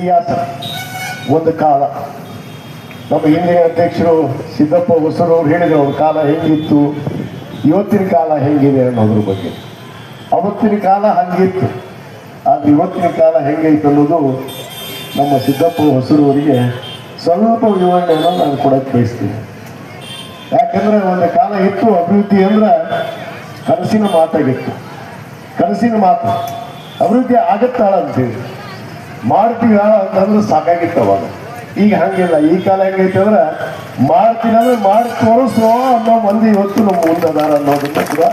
ಇತಿಹಾಸ ಒಂದು ಕಾಲ. ನಮ್ಮ ಹಿಂದಿನ ಅಧ್ಯಕ್ಷರು ಸಿದ್ದಪ್ಪ ಹೊಸರು ಅವ್ರು ಹೇಳಿದ್ರು, ಅವ್ರ ಕಾಲ ಹೆಂಗಿತ್ತು, ಇವತ್ತಿನ ಕಾಲ ಹೆಂಗಿದೆ ಅನ್ನೋದ್ರ ಬಗ್ಗೆ. ಅವತ್ತಿನ ಕಾಲ ಹಂಗಿತ್ತು, ಆದ್ರೆ ಇವತ್ತಿನ ಕಾಲ ಹೆಂಗೈತೆ ಅನ್ನೋದು ನಮ್ಮ ಸಿದ್ದಪ್ಪ ಹೊಸರವರಿಗೆ ಸ್ವಲ್ಪ ವಿವರಣೆಯನ್ನು ನಾನು ಕೊಡಕ್ಕೆ ಬಯಸ್ತೀನಿ. ಯಾಕಂದ್ರೆ ಒಂದು ಕಾಲ ಇತ್ತು ಅಭಿವೃದ್ಧಿ ಅಂದ್ರೆ ಕನಸಿನ ಮಾತಾಗಿತ್ತು. ಕನಸಿನ ಮಾತು. ಅಭಿವೃದ್ಧಿ ಆಗತ್ತಾಳ ಅಂತೀವಿ ಮಾಡ್ತೀವಿ ಅಂತಂದ್ರೆ ಸಾಕಾಗಿತ್ತು ಅವಾಗ. ಈಗ ಹಂಗಿಲ್ಲ. ಈ ಕಾಲ ಹೆಂಗೈತೆ ಅಂದ್ರೆ ಮಾಡ್ತೀನಿ ಅಂದ್ರೆ ಮಾಡಿ ತೋರಿಸೋ ಅನ್ನೋ ಮಂದಿ ಇವತ್ತು ನಮ್ಮ ಮುಂದೆ ಅದಾರ ಅನ್ನೋದನ್ನ ಕೂಡ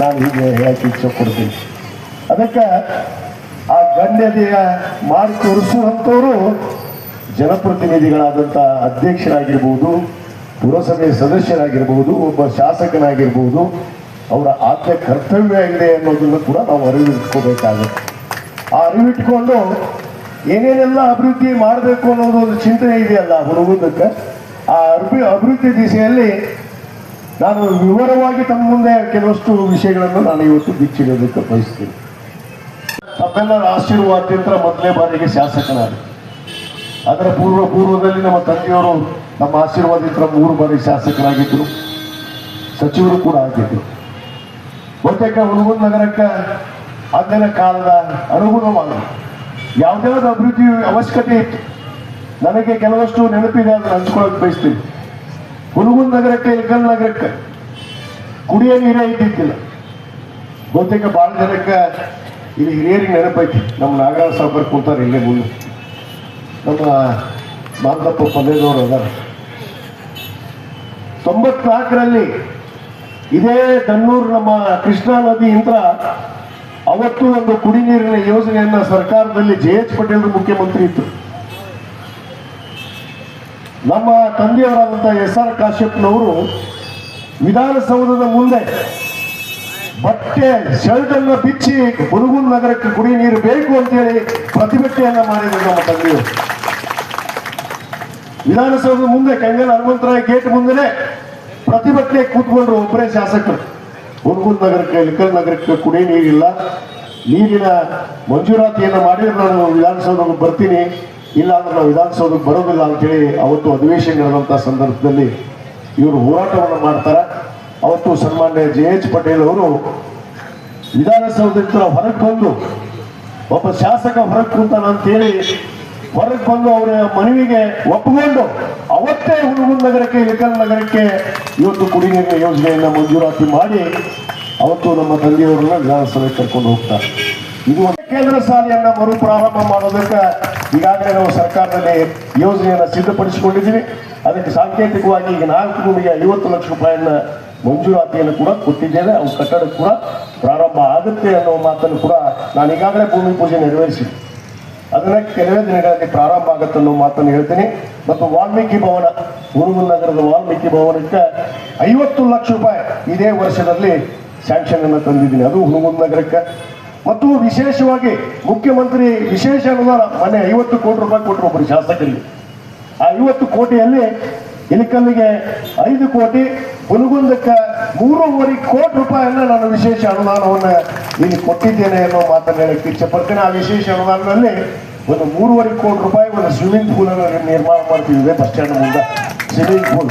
ನಾನು ಹೀಗೆ ಹೇಳಕ್ಕೆ ಇಚ್ಛೆ ಕೊಡ್ತೀನಿ ಅದಕ್ಕೆ ಆ ಗಣ್ಯತೆಯ ಮಾಡಿ ತೋರಿಸುವಂಥವರು ಜನಪ್ರತಿನಿಧಿಗಳಾದಂಥ ಅಧ್ಯಕ್ಷರಾಗಿರ್ಬೋದು, ಪುರಸಭೆ ಸದಸ್ಯರಾಗಿರ್ಬೋದು, ಒಬ್ಬ ಶಾಸಕನಾಗಿರ್ಬೋದು, ಅವರ ಆದ್ಯ ಕರ್ತವ್ಯ ಆಗಿದೆ ಅನ್ನೋದನ್ನು ಕೂಡ ನಾವು ಅರಿವಿಟ್ಕೋಬೇಕಾಗುತ್ತೆ. ಆ ಅರಿವಿಟ್ಕೊಂಡು ಏನೇನೆಲ್ಲ ಅಭಿವೃದ್ಧಿ ಮಾಡಬೇಕು ಅನ್ನೋದು ಒಂದು ಚಿಂತನೆ ಇದೆಯಲ್ಲ ಹುಡುಗದಕ್ಕೆ? ಆ ಅಭಿ ಅಭಿವೃದ್ಧಿ ದಿಸೆಯಲ್ಲಿ ನಾನು ವಿವರವಾಗಿ ತಮ್ಮ ಮುಂದೆ ಕೆಲವಷ್ಟು ವಿಷಯಗಳನ್ನು ನಾನು ಇವತ್ತು ಬಿಚ್ಚಿಡೋದಕ್ಕೆ ಬಯಸ್ತೀನಿ. ತಮ್ಮೆಲ್ಲರ ಆಶೀರ್ವಾದ್ಯಂತರ ಮೊದಲನೇ ಬಾರಿಗೆ ಶಾಸಕನಾದ ಅದರ ಪೂರ್ವ ಪೂರ್ವದಲ್ಲಿ ನಮ್ಮ ತಂದೆಯವರು ನಮ್ಮ ಆಶೀರ್ವಾದಿತ್ರ ಮೂರು ಬಾರಿ ಶಾಸಕರಾಗಿದ್ದರು. ಸಚಿವರು ಕೂಡ ಆಗಿದ್ದರು. ಬಹುತೇಕ ಹುಡುಗನ ನಗರಕ್ಕೆ ಅಂದಿನ ಕಾಲದ ಅನುಗುಣವಾದ ಯಾವುದ್ಯಾವ್ದು ಅಭಿವೃದ್ಧಿ ಅವಶ್ಯಕತೆ ಇತ್ತು. ನನಗೆ ಕೆಲವಷ್ಟು ನೆನಪಿದೆ ಅದನ್ನು ಹಂಚ್ಕೊಳ್ಳೋಕೆ ಬಯಸ್ತೀನಿ. ಹುಲಗುಂದ್ ನಗರಕ್ಕೆ ಇಲ್ಕಲ್ ನಗರಕ್ಕೆ ಕುಡಿಯೋ ನೀರೇ ಇದ್ದಿದ್ದಿಲ್ಲ. ಬಹುತೇಕ ಭಾಳ ಜನಕ್ಕೆ ಇಲ್ಲಿ ಹಿರಿಯರಿಗೆ ನೆನಪೈತಿ ನಮ್ಮ ನಾಗರಾಜ ಸಾಹೇಬರು ಕೂತಾರೆ ಇಲ್ಲೇ ಮುಂದೆ. ನಮ್ಮ ಮಾಂತಪ್ಪ ಪಲ್ಲೇದವರು ಅದಾರ. ತೊಂಬತ್ನಾಲ್ಕರಲ್ಲಿ ಇದೇ ದನ್ನೂರು ನಮ್ಮ ಕೃಷ್ಣಾ ನದಿಯಿಂದ ಅವತ್ತು ಒಂದು ಕುಡಿ ನೀರಿನ ಸರ್ಕಾರದಲ್ಲಿ ಜೆ ಎಚ್ ಪಟೇಲ್ ಮುಖ್ಯಮಂತ್ರಿ ಇತ್ತು ನಮ್ಮ ತಂದೆಯವರಾದಂತಹ ಎಸ್ ಆರ್ ಕಾಶ್ಯಪ್ನವರು ವಿಧಾನಸೌಧದ ಮುಂದೆ ಬಟ್ಟೆ ಶರ್ಟ್ ಅನ್ನ ಬಿಚ್ಚಿ ಹುಡುಗನ ನಗರಕ್ಕೆ ಕುಡಿ ನೀರು ಬೇಕು ಅಂತೇಳಿ ಪ್ರತಿಭಟನೆಯನ್ನ ಮಾಡಿದ್ರು ನಮ್ಮ ತಂದೆಯವರು. ವಿಧಾನಸೌಧದ ಮುಂದೆ ಕಂಗಲ್ ಹನುಮಂತರಾಯ ಗೇಟ್ ಮುಂದೆ ಪ್ರತಿಭಟನೆ ಕೂತ್ಕೊಂಡ್ರು ಒಬ್ಬರೇ ಶಾಸಕರು. ಹುಡುಗನ ನಗರಕ್ಕೆ ಲಿಕ್ಕಲ್ ನಗರಕ್ಕೆ ಕುಡಿ ನೀರಿಲ್ಲ. ನೀರಿನ ಮಂಜೂರಾತಿಯನ್ನು ಮಾಡಿದ್ರೆ ನಾನು ವಿಧಾನಸೌಧಕ್ಕೆ ಬರ್ತೀನಿ ಇಲ್ಲ ಅಂದ್ರೆ ನಾವು ವಿಧಾನಸೌಧಕ್ಕೆ ಬರೋದಿಲ್ಲ ಅಂತೇಳಿ ಅವತ್ತು ಅಧಿವೇಶನ ನಡೆದಂಥ ಸಂದರ್ಭದಲ್ಲಿ ಇವರು ಹೋರಾಟವನ್ನು ಮಾಡ್ತಾರೆ. ಅವತ್ತು ಸನ್ಮಾನ್ಯ ಜೆ ಎಚ್ ಪಟೇಲ್ ಅವರು ವಿಧಾನಸೌಧದಿಂದ ಹೊರಗೆ ಬಂದು, ಒಬ್ಬ ಶಾಸಕ ಹೊರಗೆ ಕುಂತಾನ ಅಂತೇಳಿ ಹೊರಗೆ ಬಂದು ಅವರ ಮನವಿಗೆ ಒಪ್ಪಿಕೊಂಡು ಅವತ್ತೇ ಹುಡುಗನ ನಗರಕ್ಕೆ, ಇಳಕಲ್ ನಗರಕ್ಕೆ ಇವತ್ತು ಕುಡಿ ನೀರಿನ ಯೋಜನೆಯನ್ನು ಮಂಜೂರಾತಿ ಮಾಡಿ ಅವತ್ತು ನಮ್ಮ ತಂದೆಯವರನ್ನ ವಿಧಾನಸಭೆ ಕರ್ಕೊಂಡು ಹೋಗ್ತಾರೆ ಇದು ಕೇಂದ್ರ ಶಾಲೆಯನ್ನ ಮರುಪ್ರಾರಂಭ ಮಾಡೋದಕ್ಕೆ ಈಗಾಗಲೇ ನಾವು ಸರ್ಕಾರದಲ್ಲಿ ಯೋಜನೆಯನ್ನು ಸಿದ್ಧಪಡಿಸಿಕೊಂಡಿದ್ದೀವಿ. ಅದಕ್ಕೆ ಸಾಂಕೇತಿಕವಾಗಿ ಈಗ ನಾಲ್ಕು ಭೂಮಿಗೆ ಐವತ್ತು ಲಕ್ಷ ರೂಪಾಯಿಯನ್ನ ಮಂಜೂರಾತಿಯನ್ನು ಕೂಡ ಕೊಟ್ಟಿದ್ದೇವೆ. ಅವು ಕಟ್ಟಡ ಕೂಡ ಪ್ರಾರಂಭ ಆಗುತ್ತೆ ಅನ್ನೋ ಮಾತನ್ನು ಕೂಡ ನಾನು ಈಗಾಗಲೇ ಭೂಮಿ ಪೂಜೆ ನೆರವೇರಿಸಿ ಅದನ್ನ ಕೆಲವೇ ದಿನಗಳಲ್ಲಿ ಪ್ರಾರಂಭ ಆಗುತ್ತೆ ಅನ್ನೋ ಮಾತನ್ನು ಹೇಳ್ತೀನಿ. ಮತ್ತು ವಾಲ್ಮೀಕಿ ಭವನ ಗುರುಗುಲ್ ನಗರದ ವಾಲ್ಮೀಕಿ ಭವನಕ್ಕೆ ಐವತ್ತು ಲಕ್ಷ ರೂಪಾಯಿ ಇದೇ ವರ್ಷದಲ್ಲಿ ಸ್ಯಾಂಕ್ಷನ್ ಅನ್ನು ತಂದಿದ್ದೀನಿ. ಅದು ಹುಣಗುಂದ ನಗರಕ್ಕೆ. ಮತ್ತು ವಿಶೇಷವಾಗಿ ಮುಖ್ಯಮಂತ್ರಿ ವಿಶೇಷ ಅನುದಾನ ಮೊನ್ನೆ ಐವತ್ತು ಕೋಟಿ ರೂಪಾಯಿ ಕೊಟ್ಟರು ಒಬ್ಬರು ಶಾಸಕರಿಗೆ. ಆ ಐವತ್ತು ಕೋಟಿಯಲ್ಲಿ ಇಲಿಕಲ್ಲಿಗೆ ಐದು ಕೋಟಿ ಹುನಗುಂದಕ್ಕೆ ಮೂರುವರೆ ಕೋಟಿ ರೂಪಾಯಿಯನ್ನ ನಾನು ವಿಶೇಷ ಅನುದಾನವನ್ನು ಇಲ್ಲಿ ಕೊಟ್ಟಿದ್ದೇನೆ ಅನ್ನೋ ಮಾತನ್ನು ಹೇಳಕ್ಕೆ ಇಚ್ಛೆ ಆ ವಿಶೇಷ ಅನುದಾನದಲ್ಲಿ ಒಂದು ಮೂರುವರೆ ಕೋಟಿ ರೂಪಾಯಿ ಒಂದು ಸ್ವಿಮ್ಮಿಂಗ್ ಪೂಲ್ ಅನ್ನು ನಿರ್ಮಾಣ ಮಾಡ್ತೀವಿ. ಇದೆ ಬಸ್ ಸ್ಟ್ಯಾಂಡ್ ಮುಂದೆ. Swimming pool.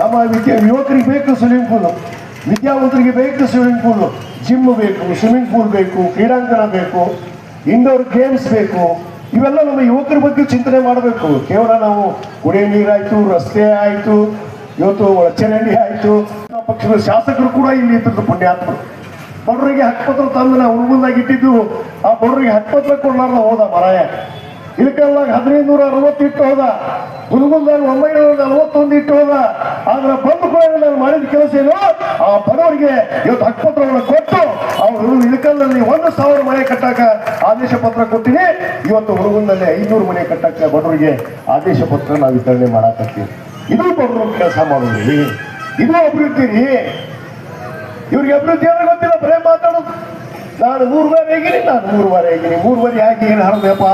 ನಮ್ಮ ಯುವಕರಿಗೆ ಬೇಕು ಸ್ವಿಮ್ಮಿಂಗ್ ಪೂಲ್. ವಿದ್ಯಾವಂತರಿಗೆ ಬೇಕು ಸ್ವಿಮ್ಮಿಂಗ್ ಪೂಲು ಜಿಮ್ ಬೇಕು ಸ್ವಿಮ್ಮಿಂಗ್ ಪೂಲ್ ಬೇಕು, ಕ್ರೀಡಾಂಗಣ ಬೇಕು ಇಂಡೋರ್ ಗೇಮ್ಸ್ ಬೇಕು, ಇವೆಲ್ಲ ನಮ್ಮ ಯುವಕರ ಬಗ್ಗೆ ಚಿಂತನೆ ಮಾಡಬೇಕು. ಕೇವಲ ನಾವು ಕುಡಿಯೋ ನೀರಾಯಿತು, ರಸ್ತೆ ಆಯಿತು, ಇವತ್ತು ಒಳಚರಂಡಿ ಆಯಿತು. ಪಕ್ಷದ ಶಾಸಕರು ಕೂಡ ಇಲ್ಲಿ ಇದ್ದಂಥ ಪುಣ್ಯಾತ್ಮರು. ಬಡವರಿಗೆ ಹಕ್ಕಪತ್ರ ತಂದು ನಾವು ಹುಡುಗಂದಾಗಿ ಇಟ್ಟಿದ್ದು, ಆ ಬಡವರಿಗೆ ಹಕ್ಕಪತ್ರ ಕೊಡಲಾರ್ದ ಹೋದ ಮರಾಯ. ಇದಕ್ಕೆಲ್ಲ ಹದಿನೈದು ನೂರ ಅರವತ್ತಿಟ್ಟು ಹೋದ. ಹುಡುಗಂದಾಗ ಒಂಬೈನೂರ ನಲವತ್ತೊಂದು ಇಟ್ಟು ಹೋದ ಆದ್ರೆ ಬಂದು ಕೂಡ ನಾನು ಮಾಡಿದ ಕೆಲಸ ಏನು? ಆ ಬಡವರಿಗೆ ಇವತ್ತು ಹಕ್ಕಪತ್ರವನ್ನು ಕೊಟ್ಟು ಅವರು ಇಳಕಲ್ನಲ್ಲಿ ಒಂದು ಸಾವಿರ ಮನೆ ಕಟ್ಟಾಕ ಆದೇಶ ಪತ್ರ ಕೊಟ್ಟಿನಿ ಇವತ್ತು ಹುಡುಗನಲ್ಲಿ ಐನೂರು ಮನೆ ಕಟ್ಟಕ ಬಡವರಿಗೆ ಆದೇಶ ಪತ್ರ ನಾವು ವಿತರಣೆ ಮಾಡಾಕತ್ತೀವಿ. ಇದು ಬಡವರು ಕೆಲಸ ಮಾಡೋದ್ರಿ ಇದು ಅಭಿವೃದ್ಧಿ. ರೀ ಇವ್ರಿಗೆ ಅಭಿವೃದ್ಧಿ ಅಂದ್ರೆ ಗೊತ್ತಿಲ್ಲ, ಬರೇ ಮಾತಾಡೋದು. ನಾನು ಮೂರು ಬಾರಿ ಹೇಗಿನಿ ನಾನು ಮೂರು ಬಾರಿ ಹೇಗಿನಿ ಮೂರು ಬಾರಿ ಯಾಕೆ ಏನು ಹರದಪ್ಪ?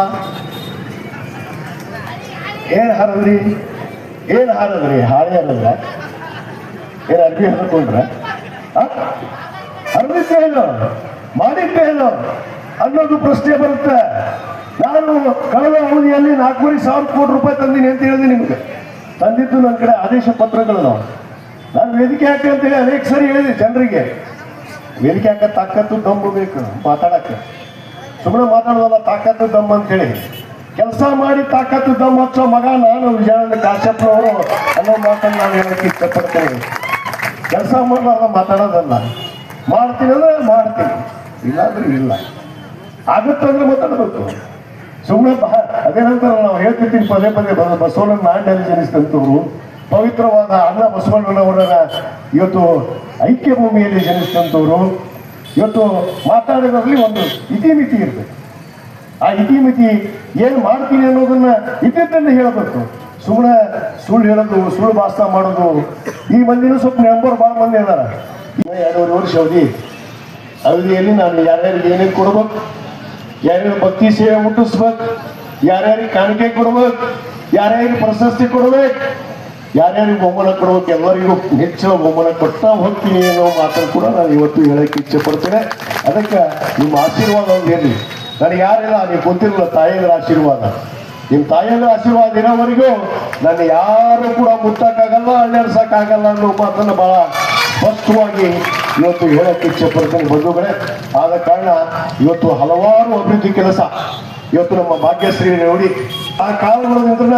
ಏನ್ ಹಾರದ್ರಿ? ಏನ್ ಹಾರದ್ರಿ? ಹಾಳೆ ಹರದ್ರ ಏನ್ ಅರ್ಬಿ ಹರ್ಕೊಂಡ್ರ ಹರಿದಿದ್ದೇನು ಮಾಡಿದ್ದೇನು ಅನ್ನೋದು ಪ್ರಶ್ನೆ ಬರುತ್ತೆ. ನಾನು ಕಳೆದ ಅವಧಿಯಲ್ಲಿ ನಾಲ್ಕೂವರೆ ಸಾವಿರ ಕೋಟಿ ರೂಪಾಯಿ ತಂದೀನಿ ಅಂತ ಹೇಳಿದೆ ನಿಮ್ಗೆ. ತಂದಿದ್ದು ನನ್ನ ಕಡೆ ಆದೇಶ ಪತ್ರಗಳು ನಾವು ನಾನು ವೇದಿಕೆ ಹಾಕಿ ಅಂತೇಳಿ ಅನೇಕ ಸರಿ ಹೇಳಿದೆ ಜನರಿಗೆ. ವೇದಿಕೆ ಹಾಕ ತಾಕತ್ತು, ದಮ್ಮು ಬೇಕು ಮಾತಾಡಕ್ಕೆ. ಸುಮ್ಮನೆ ಮಾತಾಡೋದಲ್ಲ ತಾಕತ್ತು ಅಂತ ಅಂತೇಳಿ ಕೆಲಸ ಮಾಡಿ ತಾಕತ್ತು ದಮ್ಮಚ್ಚೋ ಮಗ ನಾನು ವಿಜಯಾನಂದ ಕಾಶ್ಯಪ್ನವರು ಅನ್ನೋ ಮಾತನ್ನು ನಾನು ಹೇಳಕ್ಕೆ ಇಷ್ಟಪಡ್ತೇನೆ. ಕೆಲಸ ಮಾಡಲಾರ್ದ ಮಾತಾಡೋದಲ್ಲ. ಮಾಡ್ತೀನಿ ಅಂದ್ರೆ ಮಾಡ್ತೀನಿ. ಇಲ್ಲಾಂದ್ರೆ ಇಲ್ಲ. ಆಗುತ್ತಂದ್ರೆ ಮಾತಾಡಬೇಕು. ಸುಮ್ಮನೆ ಅದೇ ನಂತರ ನಾವು ಹೇಳ್ತಿರ್ತೀವಿ ಪದೇ ಪದೇ ಬಸವಣ್ಣನ ನಾಂಡಲ್ಲಿ ಜನಿಸಿದಂಥವ್ರು. ಪವಿತ್ರವಾದ ಅಣ್ಣ ಬಸವಣ್ಣನವರನ್ನ ಇವತ್ತು ಐಕ್ಯ ಭೂಮಿಯಲ್ಲಿ ಜನಿಸಿದಂಥವ್ರು. ಇವತ್ತು ಮಾತಾಡೋದ್ರಲ್ಲಿ ಒಂದು ಇತಿಮಿತಿ ಇರ್ತದೆ ಆ ಇತಿಮಿತಿ ಏನು ಮಾಡ್ತೀನಿ ಅನ್ನೋದನ್ನ ಇದ್ದಿದ್ದನ್ನು ಹೇಳಬೇಕು. ಸುಮ್ಮನೆ ಸುಳ್ಳು ಹೇಳೋದು, ಸುಳ್ಳು ಭಾಷಣ ಮಾಡೋದು, ಈ ಮಂದಿನೂ ಸ್ವಲ್ಪ ನಂಬರ್ ಭಾಳ ಮಂದಿ ಇನ್ನು ಎರಡೂವರೆ ವರ್ಷ ಅವಧಿ. ಅವಧಿಯಲ್ಲಿ ನಾನು ಯಾರ್ಯಾರಿಗೆ ಏನೇನು ಕೊಡ್ಬೇಕು, ಯಾರ್ಯಾರು ಭಕ್ತಿ ಸೇವೆ ಮುಟ್ಟಿಸ್ಬೇಕು, ಯಾರ್ಯಾರಿಗೆ ಕಾಣಿಕೆ ಕೊಡ್ಬೇಕು, ಯಾರ್ಯಾರಿಗೆ ಪ್ರಶಸ್ತಿ ಕೊಡ್ಬೇಕು, ಯಾರ್ಯಾರಿಗೆ ಬಹುಮಾನ ಕೊಡ್ಬೇಕು, ಎಲ್ಲರಿಗೂ ಹೆಚ್ಚಿನ ಬಹುಮಾನ ಕೊಡ್ತಾ ಹೋಗ್ತೀನಿ ಅನ್ನೋ ಮಾತನ್ನು ಕೂಡ ನಾನು ಇವತ್ತು ಹೇಳಕ್ಕೆ ಇಚ್ಛೆ ಪಡ್ತೇನೆ. ಅದಕ್ಕೆ ನಿಮ್ಮ ಆಶೀರ್ವಾದ ಒಂದು ಇರಲಿ. ನನಗೆ ಯಾರಿಲ್ಲ, ನೀವು ಗೊತ್ತಿರಲಿಲ್ಲ ತಾಯಿಯಂದ್ರ ಆಶೀರ್ವಾದ. ನಿಮ್ಮ ತಾಯಿಯರ ಆಶೀರ್ವಾದ ಇರೋವರೆಗೂ ನನ್ನ ಯಾರು ಕೂಡ ಮುಟ್ಟಕ್ಕಾಗಲ್ಲ ಅಳ್ಳಾಡ್ಸಕ್ಕಾಗಲ್ಲ ಅನ್ನೋ ಮಾತನ್ನು ಬಹಳ ಸ್ಪಷ್ಟವಾಗಿ ಇವತ್ತು ಹೇಳಕ್ಕೆ ಇಚ್ಛೆ ಪಡ್ತೀನಿ ಬಂಧುಗಳೇ. ಆದ ಕಾರಣ ಇವತ್ತು ಹಲವಾರು ಅಭಿವೃದ್ಧಿ ಕೆಲಸ ಇವತ್ತು ನಮ್ಮ ಭಾಗ್ಯಶ್ರೀ ನೋಡಿ. ಆ ಕಾಲದಿಂದ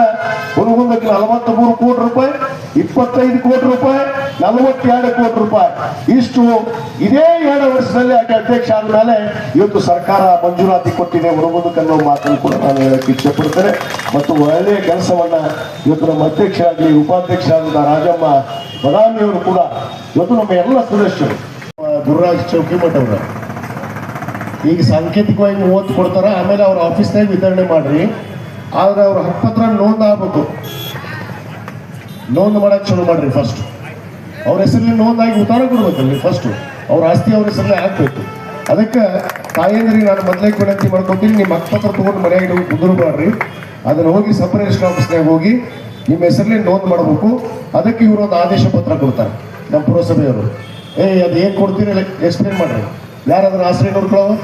ಹುಡುಗಂದಕ್ಕೆ ನಲವತ್ತ್ ಮೂರು ಕೋಟಿ ರೂಪಾಯಿ ಇಪ್ಪತ್ತೈದು ಕೋಟಿ ರೂಪಾಯಿ, ನಲವತ್ತೆರಡು ಕೋಟಿ ರೂಪಾಯಿ. ಇಷ್ಟು ಇದೇ ಎರಡು ವರ್ಷದಲ್ಲಿ ಅಧ್ಯಕ್ಷ ಆದ್ಮೇಲೆ ಇವತ್ತು ಸರ್ಕಾರ ಮಂಜೂರಾತಿ ಕೊಟ್ಟಿದೆ. ಅನ್ನೋ ಮಾತನ್ನು ಕೂಡ ನಾನು ಹೇಳಕ್ಕೆ ಇಚ್ಛೆ ಪಡ್ತೇನೆ ಮತ್ತು ಒಳ್ಳೆಯ ಕೆಲಸವನ್ನ ಇವತ್ತು ನಮ್ಮ ಉಪಾಧ್ಯಕ್ಷ ಉಪಾಧ್ಯಕ್ಷರಾದ ರಾಜಮ್ಮ ಬದಾಮಿಯವರು ಕೂಡ ಇವತ್ತು ನಮ್ಮ ಎಲ್ಲ ಸದಸ್ಯರು. ಗುರುರಾಜ್ ಚೌಕಿಮಠ್ ಅವರ. ಈಗ ಸಾಂಕೇತಿಕವಾಗಿ ಮೂವತ್ತು ಕೊಡ್ತಾರ ಆಮೇಲೆ ಅವ್ರ ಆಫೀಸ್ನಾಗ ವಿತರಣೆ ಮಾಡ್ರಿ. ಆದ್ರೆ ಅವ್ರ ಹಕ್ಕಪತ್ರ ನೋಂದು ಆಗ್ಬೇಕು ನೋಂದು ಮಾಡಕ್ ಶುರು ಮಾಡ್ರಿ ಫಸ್ಟ್ ಅವ್ರ ಹೆಸರಲ್ಲಿ ನೋಂದಾಗಿ ಉತ್ತಾರ ಕೊಡ್ಬೇಕಲ್ರಿ ಫಸ್ಟ್ ಅವ್ರ ಆಸ್ತಿ ಅವ್ರ ಹೆಸರಲ್ಲೇ ಹಾಕ್ಬೇಕು. ಅದಕ್ಕೆ ತಾಯಂದ್ರಿಗೆ ನಾನು ಮೊದಲೇ ವಿನಂತಿ ಮಾಡ್ಕೊತೀನಿ, ನಿಮ್ಮ ಹಕ್ಕಪತ್ರ ತೊಗೊಂಡು ಮನೆ ನೀವು ಕುದುರು ಅದನ್ನು ಹೋಗಿ ರಿಜಿಸ್ಟರ್ ಆಫೀಸ್ನಾಗ ಹೋಗಿ ನಿಮ್ಮ ಹೆಸರಲ್ಲಿ ನೋಂದು ಮಾಡಬೇಕು. ಅದಕ್ಕೆ ಇವರು ಒಂದು ಆದೇಶ ಪತ್ರ ಕೊಡ್ತಾರೆ ನಮ್ಮ ಪುರಸಭೆಯವರು. ಏ, ಅದು ಏನು ಕೊಡ್ತೀರಿ? ಎಕ್ಸ್ಪ್ಲೇನ್ ಮಾಡ್ರಿ. ಯಾರಾದ್ರೂ ಆಶ್ರಯ ನೋಡ್ಕೊಳ್ಳೋ?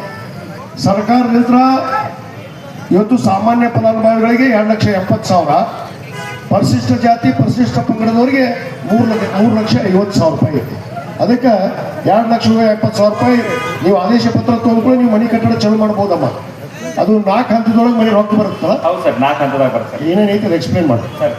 ಸರ್ಕಾರದಿಂದ ಇವತ್ತು ಸಾಮಾನ್ಯ ಫಲಾನುಭವಿಗಳಿಗೆ ಎರಡು ಲಕ್ಷ ಎಪ್ಪತ್ತು ಸಾವಿರ. ಪರಿಶಿಷ್ಟ ಜಾತಿ ಪರಿಶಿಷ್ಟ ಪಂಗಡದವರಿಗೆ ಮೂರು ಲಕ್ಷ ಮೂರು ಲಕ್ಷ ಐವತ್ತು ಸಾವಿರ ರೂಪಾಯಿ ಐತಿ ಅದಕ್ಕೆ ಎರಡು ಲಕ್ಷ ಎಪ್ಪತ್ತು ಸಾವಿರ ರೂಪಾಯಿ ನೀವು ಆದೇಶ ಪತ್ರ ತೊಗೊಂಡ್ಕೊಂಡು ನೀವು ಮನೆ ಕಟ್ಟಡ ಚಲು ಮಾಡ್ಬೋದಮ್ಮ. ಅದು ನಾಲ್ಕು ಹಂತದೊಳಗೆ ಮನೆ ರೊಕ್ಕ ಬರುತ್ತಲ್ಲ? ಹೌದು ಸರ್ ನಾಲ್ಕು ಹಂತದಾಗ ಬರುತ್ತೆ. ಏನೇನೈತೆ ಅದು ಎಕ್ಸ್ಪ್ಲೇನ್ ಮಾಡಿ. ಸರ್